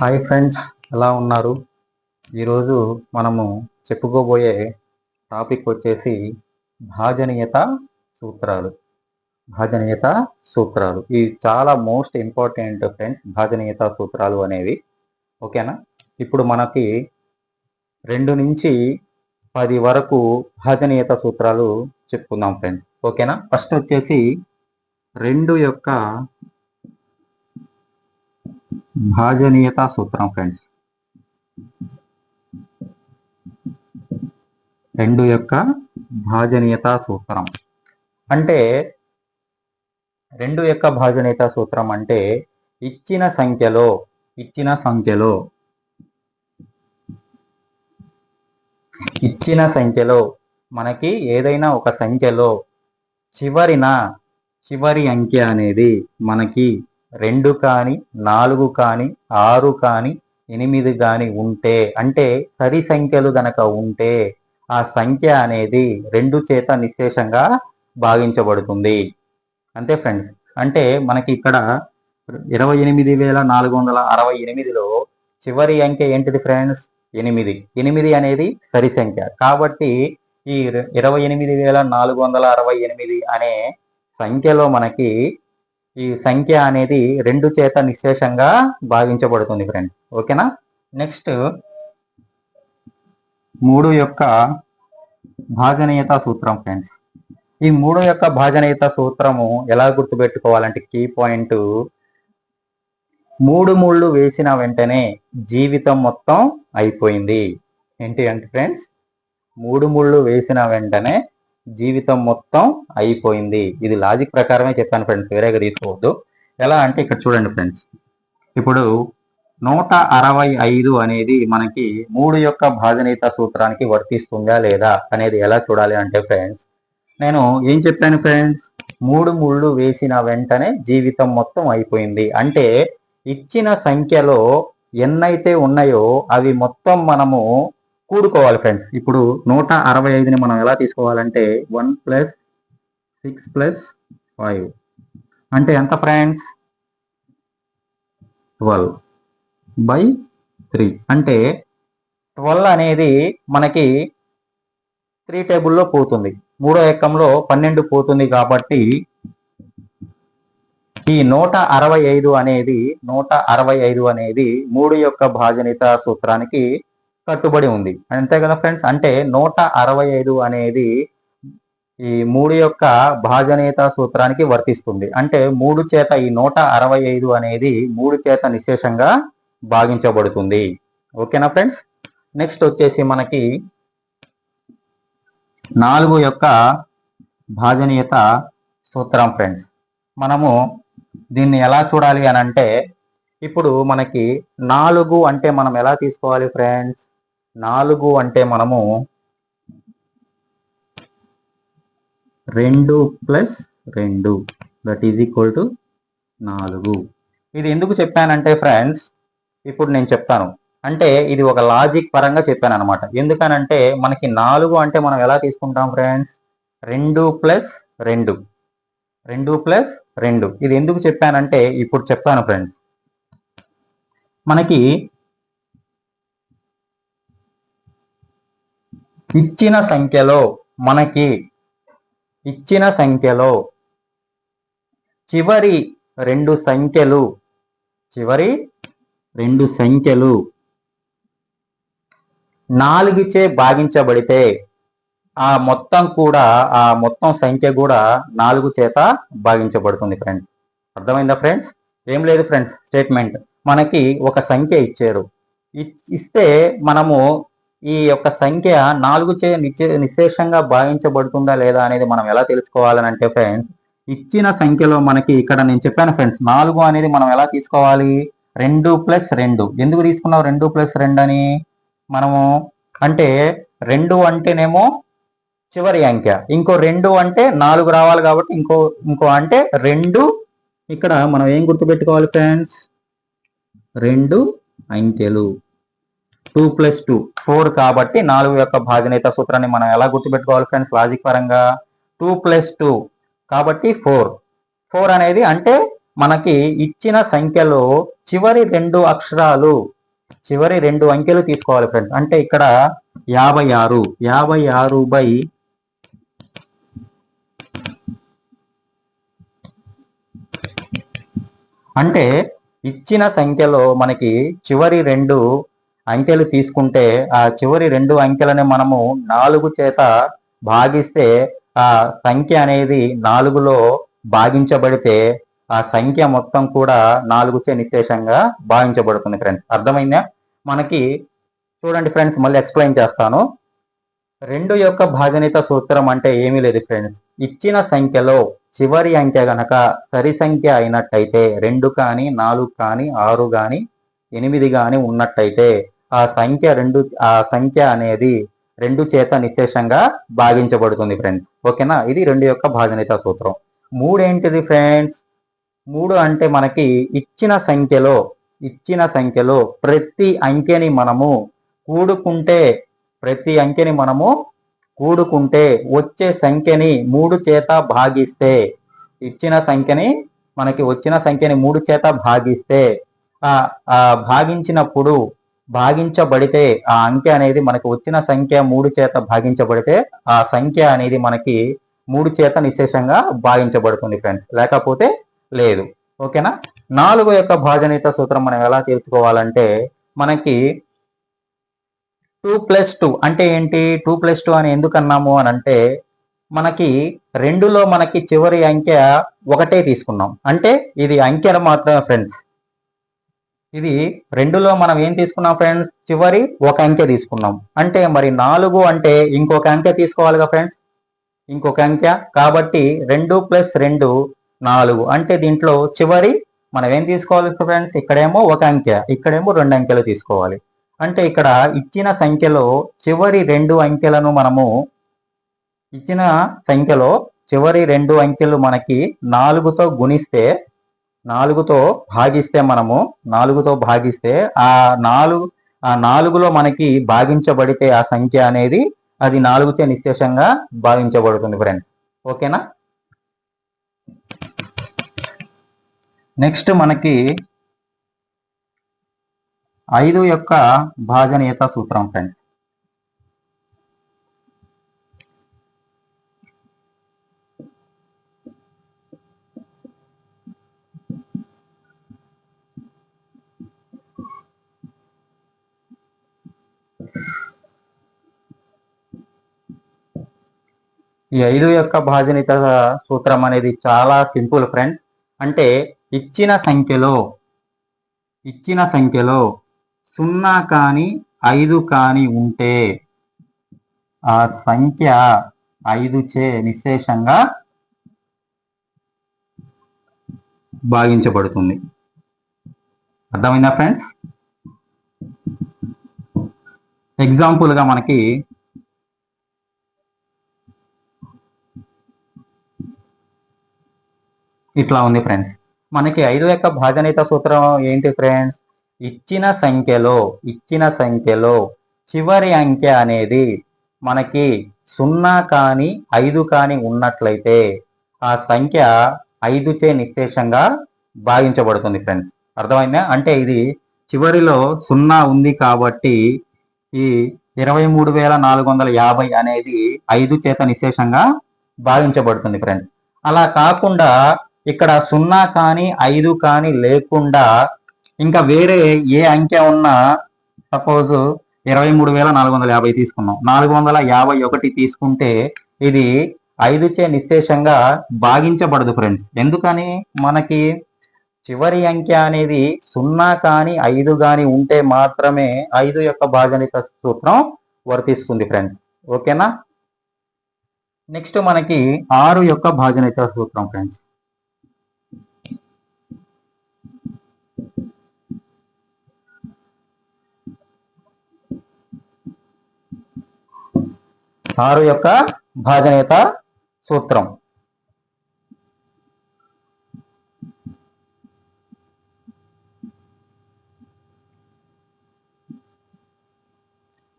Hi friends ఎలా ఉన్నారు? ఈరోజు మనము చెప్పుకోబోయే టాపిక్ వచ్చేసి భాజనీయత సూత్రాలు. భాజనీయత సూత్రాలు. ఇవి చాలా మోస్ట్ ఇంపార్టెంట్ ఫ్రెండ్స్ భాజనీయత సూత్రాలు అనేవి. ఓకేనా? ఇప్పుడు మనకి రెండు నుంచి పది వరకు భాజనీయత సూత్రాలు చెప్పుకుందాం ఫ్రెండ్స్. ఓకేనా? ఫస్ట్ వచ్చేసి రెండు యొక్క భాజనీయత సూత్రం ఫ్రెండ్స్ రెండు యొక్క భాజనీయత సూత్రం. అంటే రెండు యొక్క భాజనీయత సూత్రం అంటే ఇచ్చిన సంఖ్యలో ఇచ్చిన సంఖ్యలో ఇచ్చిన సంఖ్యలో మనకి ఏదైనా ఒక సంఖ్యలో చివరిన చివరి అంకె అనేది మనకి రెండు కానీ నాలుగు కానీ ఆరు కానీ ఎనిమిది కానీ ఉంటే అంటే సరి సంఖ్యలు గనక ఉంటే ఆ సంఖ్య అనేది రెండు చేత నిశేషంగా భాగించబడుతుంది. అంతే ఫ్రెండ్స్ అంటే మనకి ఇక్కడ ఇరవై ఎనిమిది వేల నాలుగు వందల అరవై ఎనిమిదిలో చివరి అంకె ఏంటిది ఫ్రెండ్స్ ఎనిమిది. ఎనిమిది అనేది సరి సంఖ్య. కాబట్టి ఈ ఇరవై ఎనిమిది వేల నాలుగు వందల అరవై ఎనిమిది అనే సంఖ్యలో మనకి ఈ సంఖ్య అనేది రెండు చేత నిశేషంగా భావించబడుతుంది ఫ్రెండ్స్ ఓకేనా? నెక్స్ట్ మూడు యొక్క భాజనీయత సూత్రం ఫ్రెండ్స్ ఈ మూడు యొక్క భాజనీయత సూత్రము ఎలా గుర్తుపెట్టుకోవాలంటే కీ పాయింట్ మూడు ముళ్ళు వేసిన వెంటనే జీవితం మొత్తం అయిపోయింది. ఏంటి అంటే ఫ్రెండ్స్ మూడు ముళ్ళు వేసిన వెంటనే జీవితం మొత్తం అయిపోయింది. ఇది లాజిక్ ప్రకారమే చెప్పాను ఫ్రెండ్స్ వేరేగా తీసుకోవద్దు. ఎలా అంటే ఇక్కడ చూడండి ఫ్రెండ్స్ ఇప్పుడు నూట అరవై ఐదు అనేది మనకి మూడు యొక్క భాజనీయత సూత్రానికి వర్తిస్తుందా లేదా అనేది ఎలా చూడాలి అంటే ఫ్రెండ్స్ నేను ఏం చెప్పాను ఫ్రెండ్స్ మూడు ముళ్ళు వేసిన వెంటనే జీవితం మొత్తం అయిపోయింది. అంటే ఇచ్చిన సంఖ్యలో ఎన్నైతే ఉన్నాయో అవి మొత్తం మనము కూడుకోవాలి ఫ్రెండ్స్ ఇప్పుడు నూట అరవై ఐదుని మనం ఎలా తీసుకోవాలంటే one plus six plus five అంటే ఎంత ఫ్రెండ్స్ ట్వెల్వ్ బై త్రీ అంటే ట్వెల్వ్ అనేది మనకి త్రీ టేబుల్లో పోతుంది. మూడో ఎక్కంలో పన్నెండు పోతుంది కాబట్టి ఈ నూట అరవై ఐదు అనేది నూట అరవై ఐదు అనేది మూడు యొక్క భాజనిత సూత్రానికి కట్టుబడి ఉంది. అంతే కదా ఫ్రెండ్స్? అంటే నూట అరవై ఐదు అనేది ఈ మూడు యొక్క భాజనేత సూత్రానికి వర్తిస్తుంది. అంటే మూడు చేత ఈ నూట అరవై ఐదు అనేది మూడు చేత నిశేషంగా భాగించబడుతుంది. ఓకేనా ఫ్రెండ్స్? నెక్స్ట్ వచ్చేసి మనకి నాలుగు యొక్క భాజనీయత సూత్రం ఫ్రెండ్స్. మనము దీన్ని ఎలా చూడాలి అని అంటే ఇప్పుడు మనకి నాలుగు అంటే మనం ఎలా తీసుకోవాలి ఫ్రెండ్స్? నాలుగు అంటే మనము రెండు ప్లస్ రెండు దట్ ఈజ్ ఈక్వల్ టు నాలుగు. ఇది ఎందుకు చెప్పానంటే ఫ్రెండ్స్ ఇప్పుడు నేను చెప్తాను. అంటే ఇది ఒక లాజిక్ పరంగా చెప్పాను అనమాట ఎందుకనంటే మనకి నాలుగు అంటే మనం ఎలా తీసుకుంటాం ఫ్రెండ్స్ రెండు ప్లస్ రెండు. రెండు ప్లస్ రెండు. ఇది ఎందుకు చెప్పానంటే ఇప్పుడు చెప్తాను ఫ్రెండ్స్ మనకి ఇచ్చిన సంఖ్యలో మనకి ఇచ్చిన సంఖ్యలో చివరి రెండు సంఖ్యలు చివరి రెండు సంఖ్యలు నాలుగుచే భాగించబడితే ఆ మొత్తం కూడా ఆ మొత్తం సంఖ్య కూడా నాలుగు చేత భాగించబడుతుంది ఫ్రెండ్స్ అర్థమైందా ఫ్రెండ్స్ ఏం లేదు ఫ్రెండ్స్ స్టేట్మెంట్ మనకి ఒక సంఖ్య ఇచ్చారు. ఇస్తే మనము ఈ యొక్క సంఖ్య నాలుగు చే నిశ్చే నిశేషంగా భావించబడుతుందా లేదా అనేది మనం ఎలా తెలుసుకోవాలని అంటే ఫ్రెండ్స్ ఇచ్చిన సంఖ్యలో మనకి ఇక్కడ నేను చెప్పాను ఫ్రెండ్స్ నాలుగు అనేది మనం ఎలా తీసుకోవాలి? రెండు ప్లస్ రెండు. ఎందుకు తీసుకున్నాం రెండు ప్లస్ రెండు అని? మనము అంటే రెండు అంటేనేమో చివరి అంకె. ఇంకో రెండు అంటే నాలుగు రావాలి కాబట్టి ఇంకో ఇంకో అంటే రెండు. ఇక్కడ మనం ఏం గుర్తుపెట్టుకోవాలి ఫ్రెండ్స్ రెండు అంకెలు. టూ ప్లస్ టూ ఫోర్ కాబట్టి నాలుగు యొక్క భాజనేత సూత్రాన్ని మనం ఎలా గుర్తుపెట్టుకోవాలి ఫ్రెండ్స్ లాజిక్ పరంగా టూ ప్లస్ టూ కాబట్టి ఫోర్. ఫోర్ అనేది అంటే మనకి ఇచ్చిన సంఖ్యలో చివరి రెండు అక్షరాలు చివరి రెండు అంకెలు తీసుకోవాలి ఫ్రెండ్స్ అంటే ఇక్కడ యాభై ఆరు యాభై ఆరు బై అంటే ఇచ్చిన సంఖ్యలో మనకి చివరి రెండు అంకెలు తీసుకుంటే ఆ చివరి రెండు అంకెలని మనము నాలుగు చేత భాగిస్తే ఆ సంఖ్య అనేది నాలుగులో భాగించబడితే ఆ సంఖ్య మొత్తం కూడా నాలుగు చే నిశేషంగా భావించబడుతుంది ఫ్రెండ్స్. అర్థమైందా? మనకి చూడండి ఫ్రెండ్స్ మళ్ళీ ఎక్స్ప్లెయిన్ చేస్తాను. రెండు యొక్క భాజనిత సూత్రం అంటే ఏమీ లేదు ఫ్రెండ్స్. ఇచ్చిన సంఖ్యలో చివరి అంకె గనక సరి సంఖ్య అయినట్టయితే రెండు కానీ నాలుగు కానీ ఆరు కానీ ఎనిమిది కానీ ఉన్నట్టయితే ఆ సంఖ్య రెండు ఆ సంఖ్య అనేది రెండు చేత నిశేషంగా భాగించబడుతుంది ఫ్రెండ్స్ ఓకేనా? ఇది రెండు యొక్క భాగనిత సూత్రం. మూడు ఏంటిది ఫ్రెండ్స్ మూడు అంటే మనకి ఇచ్చిన సంఖ్యలో ఇచ్చిన సంఖ్యలో ప్రతి అంకెని మనము కూడుకుంటే ప్రతి అంకెని మనము కూడుకుంటే వచ్చే సంఖ్యని మూడు చేత భాగిస్తే ఇచ్చిన సంఖ్యని మనకి వచ్చిన సంఖ్యని మూడు చేత భాగిస్తే భాగించినప్పుడు భాగించబడితే ఆ అంకె అనేది మనకి వచ్చిన సంఖ్య మూడు చేత భాగించబడితే ఆ సంఖ్య అనేది మనకి మూడు చేత నిశేషంగా భాగించబడుతుంది ఫ్రెండ్స్ లేకపోతే లేదు. ఓకేనా? నాలుగు యొక్క భాజనీత సూత్రం మనం ఎలా తెలుసుకోవాలంటే మనకి టూ ప్లస్ టూ అంటే ఏంటి? టూ ప్లస్ టూ అని ఎందుకు అన్నాము అని అంటే మనకి రెండులో మనకి చివరి అంకె ఒకటే తీసుకున్నాం. అంటే ఇది అంకెను మాత్రమే ఫ్రెండ్స్ ఇది రెండులో మనం ఏం తీసుకున్నాం ఫ్రెండ్స్ చివరి ఒక అంకె తీసుకున్నాం. అంటే మరి నాలుగు అంటే ఇంకొక అంకె తీసుకోవాలిగా ఫ్రెండ్స్ ఇంకొక అంకె. కాబట్టి రెండు ప్లస్ రెండు నాలుగు. అంటే దీంట్లో చివరి మనం ఏం తీసుకోవాలి ఫ్రెండ్స్ ఇక్కడేమో ఒక అంకె. ఇక్కడేమో రెండు అంకెలు తీసుకోవాలి. అంటే ఇక్కడ ఇచ్చిన సంఖ్యలో చివరి రెండు అంకెలను మనము ఇచ్చిన సంఖ్యలో చివరి రెండు అంకెలు మనకి నాలుగుతో గుణిస్తే నాలుగుతో భాగిస్తే మనము నాలుగుతో భాగిస్తే ఆ నాలుగు ఆ నాలుగులో మనకి భాగించబడితే ఆ సంఖ్య అనేది అది నాలుగుతో నిశ్చేషంగా భావించబడుతుంది ఫ్రెండ్స్ ఓకేనా? నెక్స్ట్ మనకి ఐదు యొక్క భాజనీయత సూత్రం ఫ్రెండ్స్ ఈ ఐదు యొక్క భాజనిత సూత్రం అనేది చాలా సింపుల్ ఫ్రెండ్స్. అంటే ఇచ్చిన సంఖ్యలో ఇచ్చిన సంఖ్యలో సున్నా కానీ ఐదు కానీ ఉంటే ఆ సంఖ్య ఐదు చే నిశేషంగా భాగించబడుతుంది. అర్థమైందా ఫ్రెండ్స్? ఎగ్జాంపుల్గా మనకి ఇట్లా ఉంది ఫ్రెండ్స్ మనకి ఐదు యొక్క భాజనీత సూత్రం ఏంటి ఫ్రెండ్స్ ఇచ్చిన సంఖ్యలో ఇచ్చిన సంఖ్యలో చివరి అంకె అనేది మనకి సున్నా కానీ ఐదు కానీ ఉన్నట్లయితే ఆ సంఖ్య ఐదు చే నిశ్శేషంగా భావించబడుతుంది ఫ్రెండ్స్ అర్థమైందా? అంటే ఇది చివరిలో సున్నా ఉంది కాబట్టి ఈ ఇరవై మూడు వేల నాలుగు వందల యాభై అనేది ఐదు చేత నిశేషంగా భావించబడుతుంది ఫ్రెండ్స్ అలా కాకుండా ఇక్కడ సున్నా కానీ ఐదు కానీ లేకుండా ఇంకా వేరే ఏ అంకె ఉన్నా సపోజ్ ఇరవై మూడు వేల నాలుగు వందల యాభై తీసుకున్నాం. నాలుగు వందల యాభై ఒకటి తీసుకుంటే ఇది ఐదు చే నిశ్శేషంగా భాగించబడదు ఫ్రెండ్స్. ఎందుకని? మనకి చివరి అంకె అనేది సున్నా కానీ ఐదు కానీ ఉంటే మాత్రమే ఐదు యొక్క భాజనిత సూత్రం వర్తిస్తుంది ఫ్రెండ్స్. ఓకేనా? నెక్స్ట్ మనకి ఆరు యొక్క భాజనిత సూత్రం ఫ్రెండ్స్. ఆరు యొక్క భాజనీయత సూత్రం.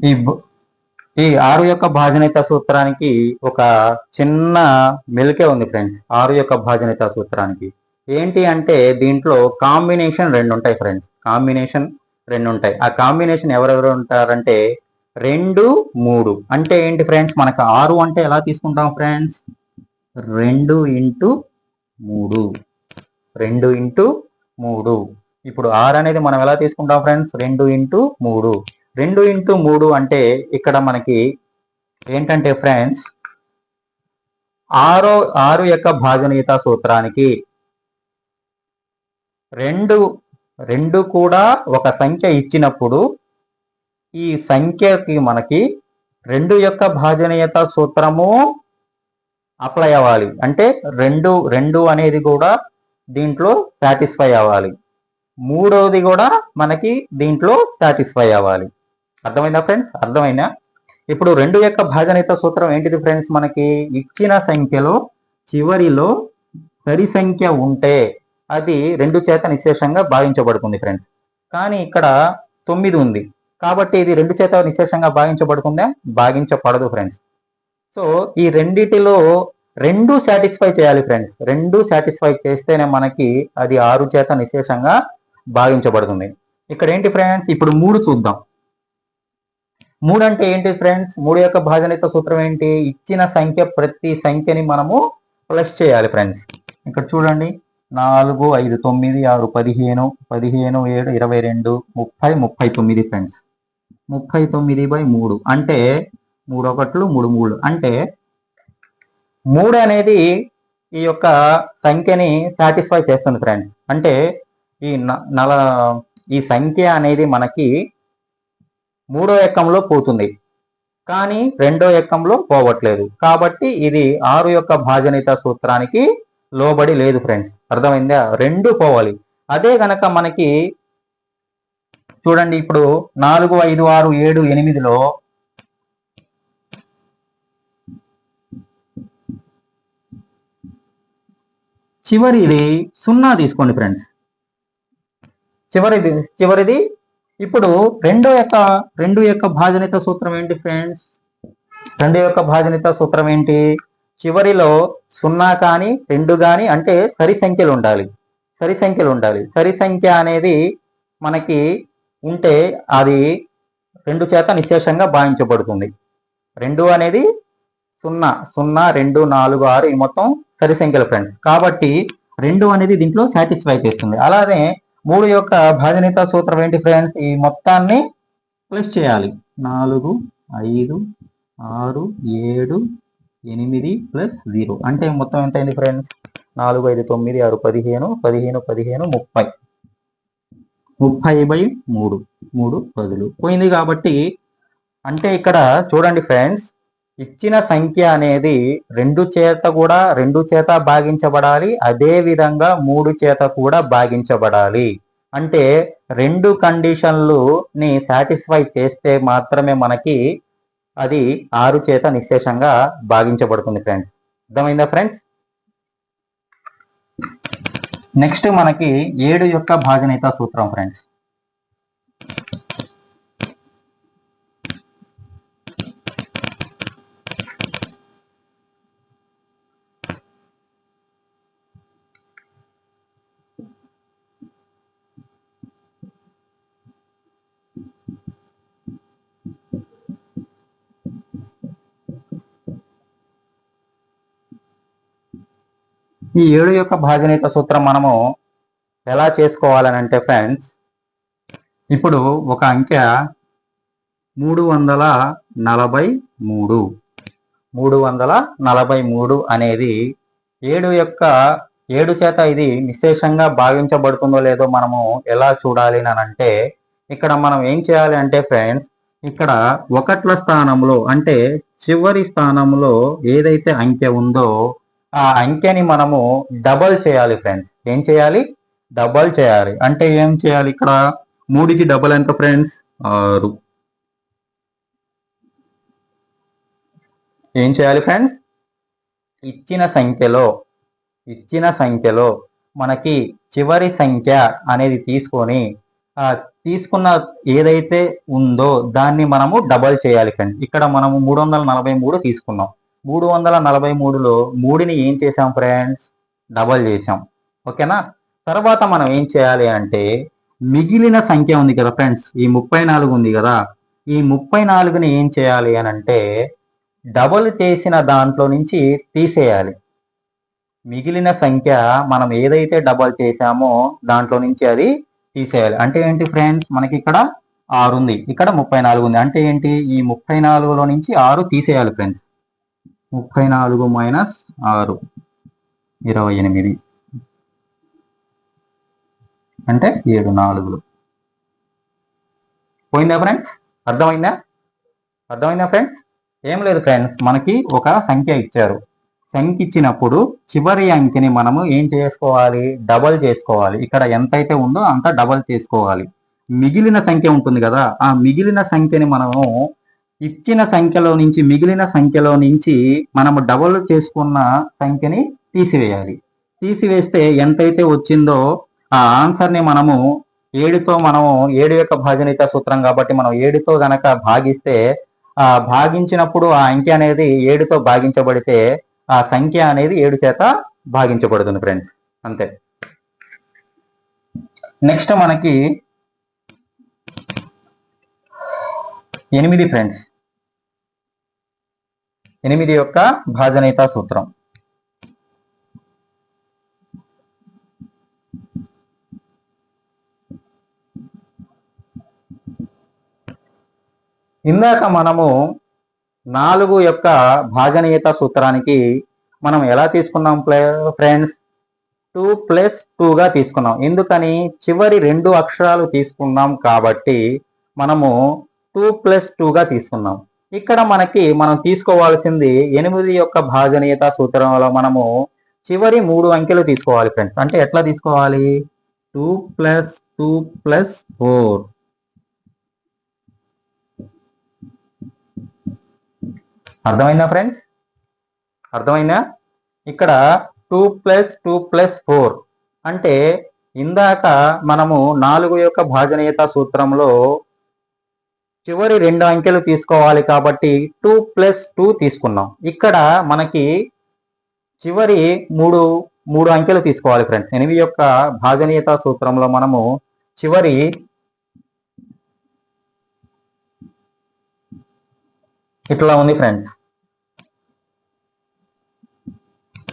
ఈ ఈ ఆరు యొక్క భాజనీయత సూత్రానికి ఒక చిన్న మెలికే ఉంది ఫ్రెండ్స్ ఆరు యొక్క భాజనీయత సూత్రానికి. ఏంటి అంటే దీంట్లో కాంబినేషన్ రెండు ఉంటాయి ఫ్రెండ్స్ కాంబినేషన్ రెండు ఉంటాయి. ఆ కాంబినేషన్ ఎవరెవరు ఉంటారంటే రెండు మూడు. అంటే ఏంటి ఫ్రెండ్స్ మనకు ఆరు అంటే ఎలా తీసుకుంటాం ఫ్రెండ్స్ రెండు ఇంటూ మూడు. రెండు ఇంటూ మూడు. ఇప్పుడు ఆరు అనేది మనం ఎలా తీసుకుంటాం ఫ్రెండ్స్ రెండు ఇంటూ మూడు. రెండు ఇంటూ మూడు అంటే ఇక్కడ మనకి ఏంటంటే ఫ్రెండ్స్ ఆరో ఆరు యొక్క భాజనీయత సూత్రానికి రెండు రెండు కూడా ఒక సంఖ్య ఇచ్చినప్పుడు ఈ సంఖ్యకి మనకి రెండు యొక్క భాజనీయత సూత్రము అప్లై అవ్వాలి. అంటే రెండు రెండు అనేది కూడా దీంట్లో సాటిస్ఫై అవ్వాలి. మూడవది కూడా మనకి దీంట్లో సాటిస్ఫై అవ్వాలి. అర్థమైందా ఫ్రెండ్స్ అర్థమైనా ఇప్పుడు రెండు యొక్క భాజనీయత సూత్రం ఏంటిది ఫ్రెండ్స్ మనకి ఇచ్చిన సంఖ్యలో చివరిలో సరి సంఖ్య ఉంటే అది రెండు చేత నిశేషంగా భావించబడుతుంది ఫ్రెండ్స్ కానీ ఇక్కడ తొమ్మిది ఉంది. కాబట్టి ఇది రెండు చేత నిశేషంగా భాగించబడుతుందా? భాగించబడదు ఫ్రెండ్స్ సో ఈ రెండిటిలో రెండు సాటిస్ఫై చేయాలి ఫ్రెండ్స్ రెండు సాటిస్ఫై చేస్తేనే మనకి అది ఆరు చేత నిశేషంగా భాగించబడుతుంది. ఇక్కడ ఏంటి ఫ్రెండ్స్ ఇప్పుడు మూడు చూద్దాం. మూడు అంటే ఏంటి ఫ్రెండ్స్ మూడు యొక్క భాజనిత సూత్రం ఏంటి? ఇచ్చిన సంఖ్య ప్రతి సంఖ్యని మనము ప్లస్ చేయాలి ఫ్రెండ్స్ ఇక్కడ చూడండి. నాలుగు ఐదు తొమ్మిది ఆరు పదిహేను పదిహేను ఏడు ఇరవై రెండు ముప్పై ముప్పై తొమ్మిది ఫ్రెండ్స్ ముప్పై తొమ్మిది బై మూడు. అంటే మూడు ఒకట్లు మూడు మూడు. అంటే మూడు అనేది ఈ యొక్క సంఖ్యని సాటిస్ఫై చేస్తుంది ఫ్రెండ్స్ అంటే ఈ న- నల ఈ సంఖ్య అనేది మనకి మూడో ఎక్కంలో పోతుంది. కానీ రెండో ఎక్కంలో పోవట్లేదు. కాబట్టి ఇది ఆరు యొక్క భాజనిత సూత్రానికి లోబడి లేదు ఫ్రెండ్స్ అర్థమైందా? రెండు పోవాలి. అదే గనక మనకి చూడండి ఇప్పుడు నాలుగు ఐదు ఆరు ఏడు ఎనిమిదిలో చివరిది సున్నా తీసుకోండి ఫ్రెండ్స్ చివరిది చివరిది ఇప్పుడు రెండో యొక్క రెండు యొక్క భాజనిత సూత్రం ఏంటి ఫ్రెండ్స్ రెండు యొక్క భాజనిత సూత్రం ఏంటి? చివరిలో సున్నా కానీ రెండు కానీ అంటే సరి సంఖ్యలు ఉండాలి. సరి సంఖ్యలు ఉండాలి. సరి సంఖ్య అనేది మనకి ఉంటే అది రెండు చేత నిశేషంగా భావించబడుతుంది. రెండు అనేది సున్నా సున్నా రెండు నాలుగు ఆరు ఈ మొత్తం సరి సంఖ్యల ఫ్రెండ్స్ కాబట్టి రెండు అనేది దీంట్లో సాటిస్ఫై చేస్తుంది. అలానే మూడు యొక్క భాజనిత సూత్రం ఏంటి ఫ్రెండ్స్ ఈ మొత్తాన్ని ప్లస్ చేయాలి. నాలుగు ఐదు ఆరు ఏడు ఎనిమిది ప్లస్ జీరో అంటే మొత్తం ఎంత అయింది ఫ్రెండ్స్ నాలుగు ఐదు తొమ్మిది ఆరు పదిహేను పదిహేను పదిహేను ముప్పై. ముప్పై బై మూడు. మూడు పదులు. పోయింది కాబట్టి అంటే ఇక్కడ చూడండి ఫ్రెండ్స్ ఇచ్చిన సంఖ్య అనేది రెండు చేత కూడా రెండు చేత భాగించబడాలి అదే విధంగా మూడు చేత కూడా భాగించబడాలి. అంటే రెండు కండిషన్లు ని సాటిస్ఫై చేస్తే మాత్రమే మనకి అది ఆరు చేత నిశేషంగా భాగించబడుతుంది ఫ్రెండ్స్. అర్థమైందా ఫ్రెండ్స్? నెక్స్ట్ మనకి ఏడు యొక్క భాగనేత సూత్రం ఫ్రెండ్స్ ఈ ఏడు యొక్క భాజనీయత సూత్రం మనము ఎలా చేసుకోవాలని అంటే ఫ్రెండ్స్ ఇప్పుడు ఒక అంకె మూడు వందల నలభై మూడు. మూడు వందల నలభై మూడు అనేది ఏడు యొక్క ఏడు చేత ఇది నిశేషంగా భావించబడుతుందో లేదో మనము ఎలా చూడాలి అని అంటే ఇక్కడ మనం ఏం చేయాలి అంటే ఫ్రెండ్స్ ఇక్కడ ఒకట్ల స్థానంలో అంటే చివరి స్థానంలో ఏదైతే అంకె ఉందో ఆ అంకెని మనము డబల్ చేయాలి ఫ్రెండ్స్. ఏం చేయాలి? డబల్ చేయాలి. అంటే ఏం చేయాలి ఇక్కడ? మూడుకి డబల్ ఎంత ఫ్రెండ్స్? ఆరు. ఏం చేయాలి ఫ్రెండ్స్? ఇచ్చిన సంఖ్యలో ఇచ్చిన సంఖ్యలో మనకి చివరి సంఖ్య అనేది తీసుకొని తీసుకున్న ఏదైతే ఉందో దాన్ని మనము డబల్ చేయాలి ఫ్రెండ్స్. ఇక్కడ మనము మూడు వందల నలభై మూడు తీసుకున్నాం. మూడు వందల నలభై మూడులో మూడుని ఏం చేసాం ఫ్రెండ్స్ డబల్ చేసాం ఓకేనా? తర్వాత మనం ఏం చేయాలి అంటే మిగిలిన సంఖ్య ఉంది కదా ఫ్రెండ్స్ ఈ ముప్పై నాలుగు ఉంది కదా. ఈ ముప్పై నాలుగుని ఏం చేయాలి అని అంటే డబుల్ చేసిన దాంట్లో నుంచి తీసేయాలి. మిగిలిన సంఖ్య మనం ఏదైతే డబల్ చేసామో దాంట్లో నుంచి అది తీసేయాలి. అంటే ఏంటి ఫ్రెండ్స్ మనకి ఇక్కడ ఆరు ఉంది. ఇక్కడ ముప్పై నాలుగు ఉంది. అంటే ఏంటి? ఈ ముప్పై నాలుగులో నుంచి ఆరు తీసేయాలి ఫ్రెండ్స్ ముప్పై నాలుగు మైనస్ ఆరు. ఇరవై ఎనిమిది. అంటే ఏడు నాలుగులు. పోయిందా ఫ్రెండ్స్ అర్థమైందా? అర్థమైందా ఫ్రెండ్స్ ఏం లేదు ఫ్రెండ్స్ మనకి ఒక సంఖ్య ఇచ్చారు. సంఖ్య ఇచ్చినప్పుడు చివరి అంకెని మనము ఏం చేసుకోవాలి? డబల్ చేసుకోవాలి. ఇక్కడ ఎంతైతే ఉందో అంత డబల్ చేసుకోవాలి. మిగిలిన సంఖ్య ఉంటుంది కదా ఆ మిగిలిన సంఖ్యని మనము ఇచ్చిన సంఖ్యలో నుంచి మిగిలిన సంఖ్యలో నుంచి మనము డబల్ చేసుకున్న సంఖ్యని తీసివేయాలి. తీసివేస్తే ఎంతైతే వచ్చిందో ఆ ఆన్సర్ని మనము ఏడుతో మనము ఏడు యొక్క భాజనిత సూత్రం కాబట్టి మనం ఏడుతో గనక భాగిస్తే ఆ భాగించినప్పుడు ఆ అంకె అనేది ఏడుతో భాగించబడితే ఆ సంఖ్య అనేది ఏడు చేత భాగించబడుతుంది ఫ్రెండ్స్ అంతే. నెక్స్ట్ మనకి ఎనిమిది ఫ్రెండ్స్ ఎనిమిది యొక్క భాజనీయత సూత్రం. ఇందాక మనము నాలుగు యొక్క భాజనీయత సూత్రానికి మనం ఎలా తీసుకున్నాం ఫ్రెండ్స్ టూ ప్లస్ టూగా తీసుకున్నాం. ఎందుకని? చివరి రెండు అక్షరాలు తీసుకున్నాం కాబట్టి మనము టూ ప్లస్ టూగా తీసుకున్నాం. ఇక్కడ మనకి మనం తీసుకోవాల్సింది ఎనిమిది యొక్క భాజనీయత సూత్రంలో మనము చివరి మూడు అంకెలు తీసుకోవాలి ఫ్రెండ్స్ అంటే ఎట్లా తీసుకోవాలి? Two plus two plus four అర్థమైందా ఫ్రెండ్స్ అర్థమైందా? ఇక్కడ two plus two plus four అంటే ఇందాక మనము నాలుగు యొక్క భాజనీయత సూత్రంలో చివరి రెండు అంకెలు తీసుకోవాలి కాబట్టి టూ ప్లస్ టూ తీసుకున్నాం. ఇక్కడ మనకి చివరి మూడు మూడు అంకెలు తీసుకోవాలి ఫ్రెండ్స్ ఎనిమిది యొక్క భాజనీయత సూత్రంలో మనము చివరి ఇట్లా ఉంది ఫ్రెండ్స్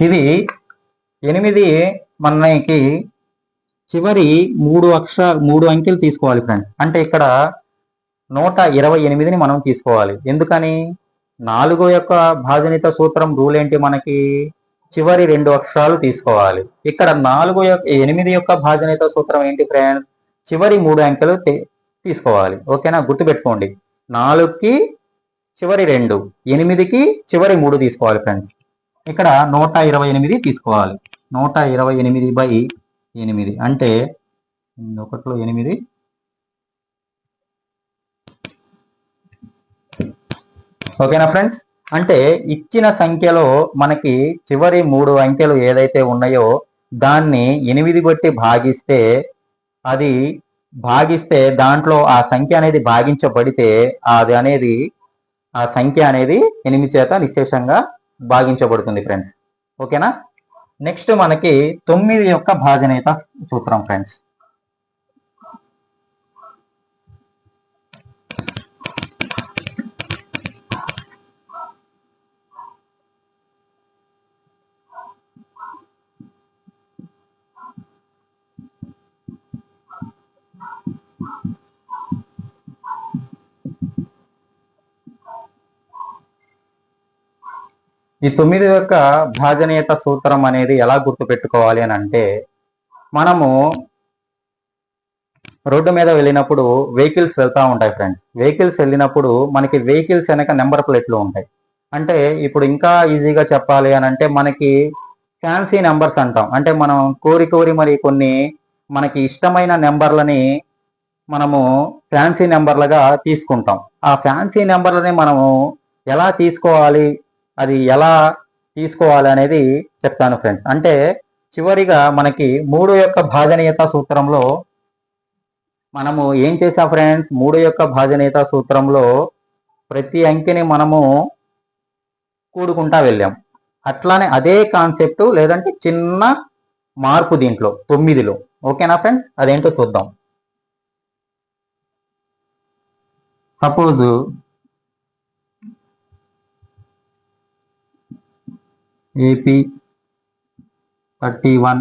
ఇది ఎనిమిది మనకి చివరి మూడు అక్ష మూడు అంకెలు తీసుకోవాలి ఫ్రెండ్స్ అంటే ఇక్కడ నూట ఇరవై ఎనిమిదిని మనం తీసుకోవాలి. ఎందుకని? నాలుగో యొక్క భాజనిత సూత్రం రూల్ ఏంటి మనకి? చివరి రెండు అక్షరాలు తీసుకోవాలి. ఇక్కడ నాలుగు యొక్క ఎనిమిది యొక్క భాజనిత సూత్రం ఏంటి ఫ్రెండ్స్? చివరి మూడు అంకెలు తీసుకోవాలి. ఓకేనా? గుర్తుపెట్టుకోండి. నాలుగుకి చివరి రెండు ఎనిమిదికి చివరి మూడు తీసుకోవాలి ఫ్రెండ్స్. ఇక్కడ నూట ఇరవై ఎనిమిది తీసుకోవాలి. నూట ఇరవై ఎనిమిది బై ఎనిమిది. అంటే ఒకటిలో ఎనిమిది ఓకేనా ఫ్రెండ్స్? అంటే ఇచ్చిన సంఖ్యలో మనకి చివరి మూడు అంకెలు ఏదైతే ఉన్నాయో దాన్ని ఎనిమిది బట్టి భాగిస్తే అది భాగిస్తే దాంట్లో ఆ సంఖ్య అనేది భాగించబడితే అది అనేది ఆ సంఖ్య అనేది ఎనిమిది చేత నిశేషంగా భాగించబడుతుంది ఫ్రెండ్స్. ఓకేనా? నెక్స్ట్ మనకి తొమ్మిది యొక్క భాగనేత సూత్రం ఫ్రెండ్స్. ఈ తొమ్మిది యొక్క భాజనీయత సూత్రం అనేది ఎలా గుర్తుపెట్టుకోవాలి అని అంటే మనము రోడ్డు మీద వెళ్ళినప్పుడు వెహికల్స్ వెళ్తూ ఉంటాయి ఫ్రెండ్స్ వెహికల్స్ వెళ్ళినప్పుడు మనకి వెహికల్స్ వెనక నెంబర్ ప్లేట్లు ఉంటాయి. అంటే ఇప్పుడు ఇంకా ఈజీగా చెప్పాలి అని అంటే మనకి ఫ్యాన్సీ నెంబర్స్ అంటాం. అంటే మనం కోరి కోరి మరి కొన్ని మనకి ఇష్టమైన నెంబర్లని మనము ఫ్యాన్సీ నెంబర్లుగా తీసుకుంటాం. ఆ ఫ్యాన్సీ నెంబర్లని మనము ఎలా తీసుకోవాలి? అది ఎలా తీసుకోవాలి అనేది చెప్తాను ఫ్రెండ్స్ అంటే చివరిగా మనకి మూడు యొక్క భాజనీయత సూత్రంలో మనము ఏం చేసాం ఫ్రెండ్స్ మూడు యొక్క భాజనీయత సూత్రంలో ప్రతి అంకెని మనము కూడుకుంటా వెళ్ళాం. అట్లానే అదే కాన్సెప్ట్ లేదంటే చిన్న మార్పు దీంట్లో తొమ్మిదిలో. ఓకేనా ఫ్రెండ్స్ అదేంటో చూద్దాం. Suppose AP thirty one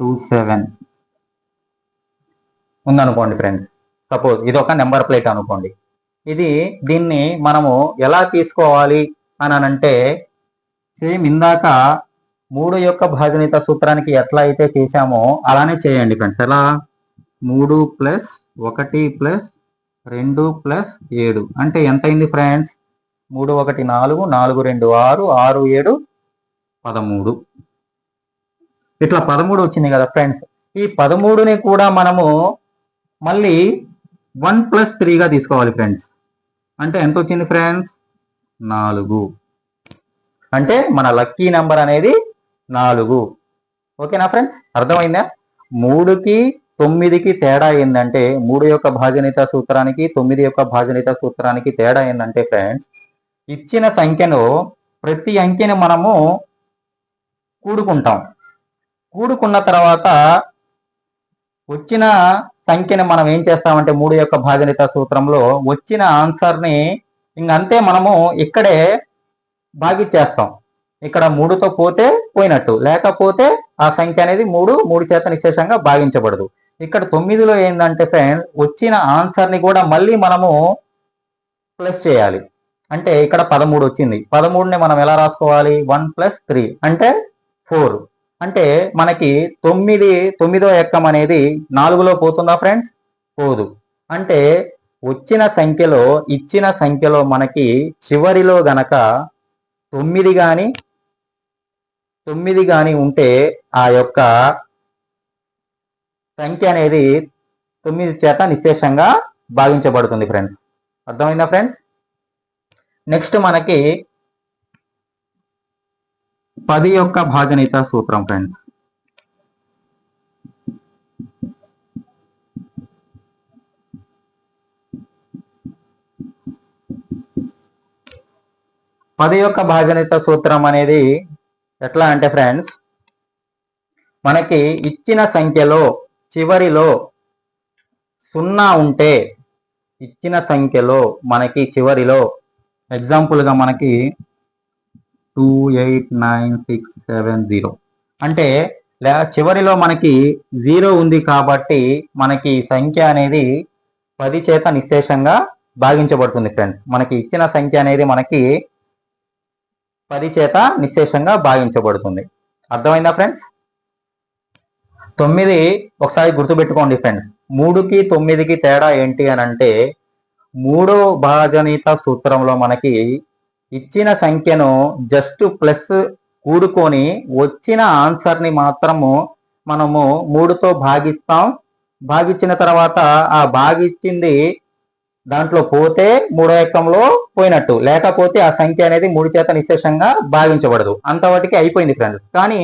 two seven ఉందనుకోండి ఫ్రెండ్స్ సపోజ్ ఇది ఒక నెంబర్ ప్లేట్ అనుకోండి. ఇది దీన్ని మనము ఎలా తీసుకోవాలి అని అంటే సేమ్ ఇందాక మూడు యొక్క భాజనిత సూత్రానికి ఎట్లా అయితే చేశామో అలానే చేయండి ఫ్రెండ్స్ ఎలా? మూడు ప్లస్ ఒకటి ప్లస్ రెండు ప్లస్ ఏడు. అంటే ఎంత అయింది ఫ్రెండ్స్ మూడు ఒకటి నాలుగు నాలుగు రెండు ఆరు ఆరు ఏడు పదమూడు. ఇట్లా పదమూడు వచ్చింది కదా ఫ్రెండ్స్ ఈ పదమూడుని కూడా మనము మళ్ళీ వన్ ప్లస్ త్రీగా తీసుకోవాలి ఫ్రెండ్స్ అంటే ఎంత వచ్చింది ఫ్రెండ్స్ నాలుగు. అంటే మన లక్కీ నెంబర్ అనేది నాలుగు. ఓకేనా ఫ్రెండ్స్ అర్థమైందా? మూడుకి తొమ్మిదికి తేడా ఏంటంటే మూడు యొక్క భాజనిత సూత్రానికి తొమ్మిది యొక్క భాజనిత సూత్రానికి తేడా ఏంటంటే ఫ్రెండ్స్ ఇచ్చిన సంఖ్యను ప్రతి అంకెని మనము కూడుకుంటాం. కూడుకున్న తర్వాత వచ్చిన సంఖ్యని మనం ఏం చేస్తామంటే మూడు యొక్క భాగనిత సూత్రంలో వచ్చిన ఆన్సర్ని ఇంకంతే మనము ఇక్కడే భాగిచ్చేస్తాం. ఇక్కడ మూడుతో పోతే పోయినట్టు. లేకపోతే ఆ సంఖ్య అనేది మూడు మూడు చేత నిశేషంగా భాగించబడదు. ఇక్కడ తొమ్మిదిలో ఏంటంటే ఫ్రెండ్స్ వచ్చిన ఆన్సర్ని కూడా మళ్ళీ మనము ప్లస్ చేయాలి. అంటే ఇక్కడ పదమూడు వచ్చింది. పదమూడుని మనం ఎలా రాసుకోవాలి? One plus three. అంటే ఫోర్. అంటే మనకి తొమ్మిది తొమ్మిదో ఎక్కం అనేది నాలుగులో పోతుందా ఫ్రెండ్స్? పోదు. అంటే వచ్చిన సంఖ్యలో ఇచ్చిన సంఖ్యలో మనకి చివరిలో గనక తొమ్మిది కానీ తొమ్మిది కానీ ఉంటే ఆ యొక్క సంఖ్య అనేది తొమ్మిది చేత నిశేషంగా భావించబడుతుంది ఫ్రెండ్స్. అర్థమైందా ఫ్రెండ్స్? నెక్స్ట్ మనకి పది యొక్క భాగనీత సూత్రం ఫ్రెండ్స్ పది యొక్క భాగనిత సూత్రం అనేది ఎట్లా అంటే ఫ్రెండ్స్ మనకి ఇచ్చిన సంఖ్యలో చివరిలో సున్నా ఉంటే ఇచ్చిన సంఖ్యలో మనకి చివరిలో ఎగ్జాంపుల్గా మనకి two eight nine six seven zero అంటే చివరిలో మనకి జీరో ఉంది కాబట్టి మనకి ఈ సంఖ్య అనేది పది చేత నిశేషంగా భాగించబడుతుంది ఫ్రెండ్స్. మనకి ఇచ్చిన సంఖ్య అనేది మనకి పది చేత నిశేషంగా భాగించబడుతుంది. అర్థమైందా ఫ్రెండ్స్? తొమ్మిది ఒకసారి గుర్తుపెట్టుకోండి ఫ్రెండ్స్. మూడుకి తొమ్మిదికి తేడా ఏంటి అని అంటే మూడో భాజనీత సూత్రంలో మనకి ఇచ్చిన సంఖ్యను జస్ట్ ప్లస్ కూడుకొని వచ్చిన ఆన్సర్ని మాత్రము మనము మూడుతో భాగిస్తాం. భాగించిన తర్వాత ఆ భాగిచ్చింది దాంట్లో పోతే మూడో ఏకంలో పోయినట్టు. లేకపోతే ఆ సంఖ్య అనేది మూడు చేత నిశేషంగా భాగించబడదు. అంతవాటికి అయిపోయింది ఫ్రెండ్స్ కానీ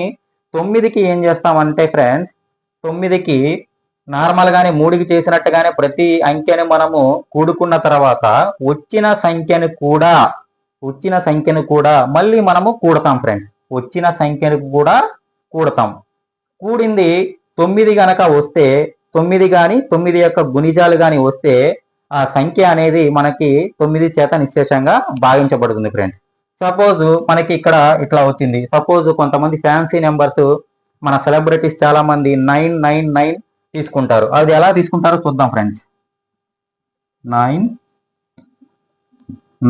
తొమ్మిదికి ఏం చేస్తామంటే ఫ్రెండ్స్ తొమ్మిదికి నార్మల్ గానే మూడుకి చేసినట్టుగానే ప్రతి అంకెను మనము కూడుకున్న తర్వాత వచ్చిన సంఖ్యను కూడా వచ్చిన సంఖ్యను కూడా మళ్ళీ మనము కూడతాం ఫ్రెండ్స్ వచ్చిన సంఖ్యను కూడా కూడతాం. కూడింది తొమ్మిది గనక వస్తే తొమ్మిది గాని తొమ్మిది యొక్క గుణిజాలు గాని వస్తే ఆ సంఖ్య అనేది మనకి తొమ్మిది చేత నిశ్శేషంగా భావించబడుతుంది ఫ్రెండ్స్ సపోజ్ మనకి ఇక్కడ ఇట్లా వచ్చింది. సపోజ్ కొంతమంది ఫ్యాన్సీ నెంబర్స్ మన సెలబ్రిటీస్ చాలా మంది నైన్ నైన్ నైన్ తీసుకుంటారు. అది ఎలా తీసుకుంటారో చూద్దాం friends nine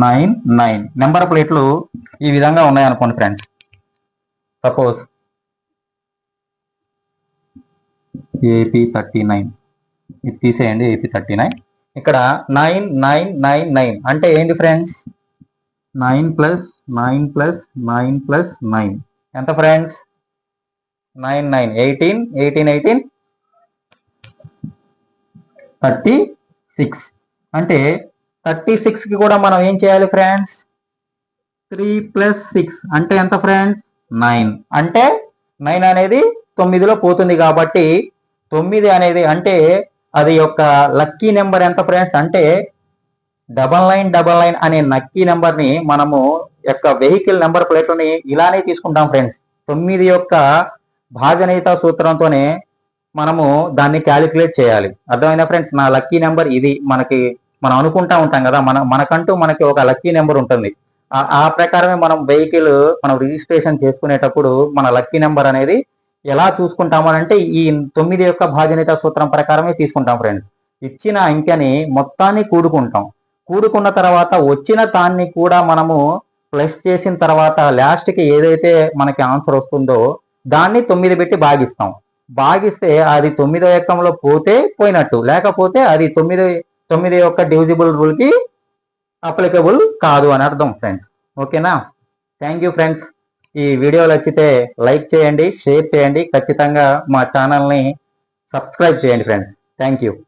nine nine number ప్లేట్లు ఈ విధంగా ఉన్నాయి అనుకోండి friends suppose AP thirty nine ఇది తీసేయండి ఏపీ థర్టీ నైన్ ఇక్కడ నైన్ నైన్ నైన్ నైన్ అంటే ఏంటి friends nine plus nine plus nine plus nine ఎంత friends nine nine eighteen eighteen eighteen thirty six. అంటే థర్టీ సిక్స్కి కూడా మనం ఏం చేయాలి ఫ్రెండ్స్ త్రీ ప్లస్ సిక్స్ అంటే ఎంత ఫ్రెండ్స్ నైన్. అంటే నైన్ అనేది తొమ్మిదిలో పోతుంది కాబట్టి తొమ్మిది అనేది అంటే అది యొక్క లక్కీ నెంబర్ ఎంత ఫ్రెండ్స్ అంటే డబల్ నైన్ డబల్ నైన్ అనే లక్కీ నెంబర్ని మనము యొక్క వెహికల్ నెంబర్ ప్లేట్లని ఇలానే తీసుకుంటాం ఫ్రెండ్స్ తొమ్మిది యొక్క భాగనేత సూత్రంతోనే మనము దాన్ని క్యాలిక్యులేట్ చేయాలి. అర్థమైన ఫ్రెండ్స్? నా లక్కీ నెంబర్ ఇది. మనకి మనం అనుకుంటా ఉంటాం కదా మన మనకంటూ మనకి ఒక లక్కీ నెంబర్ ఉంటుంది. ఆ- ప్రకారమే మనం వెహికల్ మనం రిజిస్ట్రేషన్ చేసుకునేటప్పుడు మన లక్కీ నెంబర్ అనేది ఎలా చూసుకుంటామనంటే ఈ తొమ్మిది యొక్క భాజనిత సూత్రం ప్రకారమే తీసుకుంటాం ఫ్రెండ్స్. ఇచ్చిన అంకెని మొత్తాన్ని కూడుకుంటాం. కూడుకున్న తర్వాత వచ్చిన దాన్ని కూడా మనము ప్లస్ చేసిన తర్వాత లాస్ట్కి ఏదైతే మనకి ఆన్సర్ వస్తుందో దాన్ని తొమ్మిది పెట్టి భాగిస్తాం. భాగిస్తే అది తొమ్మిదో ఎక్కంలో పోతే పోయినట్టు. లేకపోతే అది తొమ్మిది తొమ్మిది యొక్క డివిజిబుల్ రూల్కి అప్లికబుల్ కాదు అని అర్థం ఫ్రెండ్స్ ఓకేనా? థ్యాంక్ యూ ఫ్రెండ్స్ ఈ వీడియో నచ్చితే లైక్ చేయండి షేర్ చేయండి. ఖచ్చితంగా మా ఛానల్ని సబ్స్క్రైబ్ చేయండి ఫ్రెండ్స్ థ్యాంక్ యూ